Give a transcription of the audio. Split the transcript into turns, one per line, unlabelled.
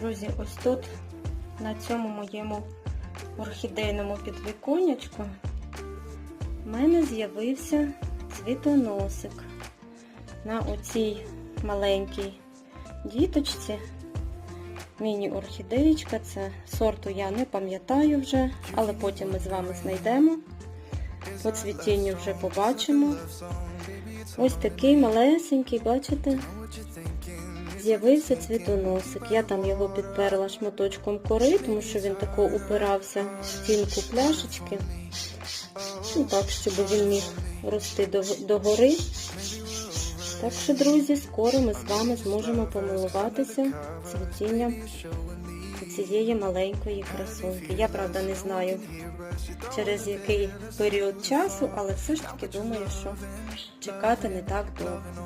Друзі, ось тут на цьому моєму орхідейному підвіконечку в мене з'явився цвітоносик на оцій маленькій діточці. Міні-орхідеєчка, це сорту я не пам'ятаю вже, але потім ми з вами знайдемо. По цвітінню вже побачимо. Ось такий малесенький, бачите? З'явився цвітоносик. Я там його підперла шматочком кори, тому що він тако упирався в стінку пляшечки. Ну так, щоб він міг рости до, до. Так що, друзі, скоро ми з вами зможемо помилуватися цвітінням цієї маленької красунки. Я правда не знаю через який період часу, але все ж таки думаю, що чекати не так довго.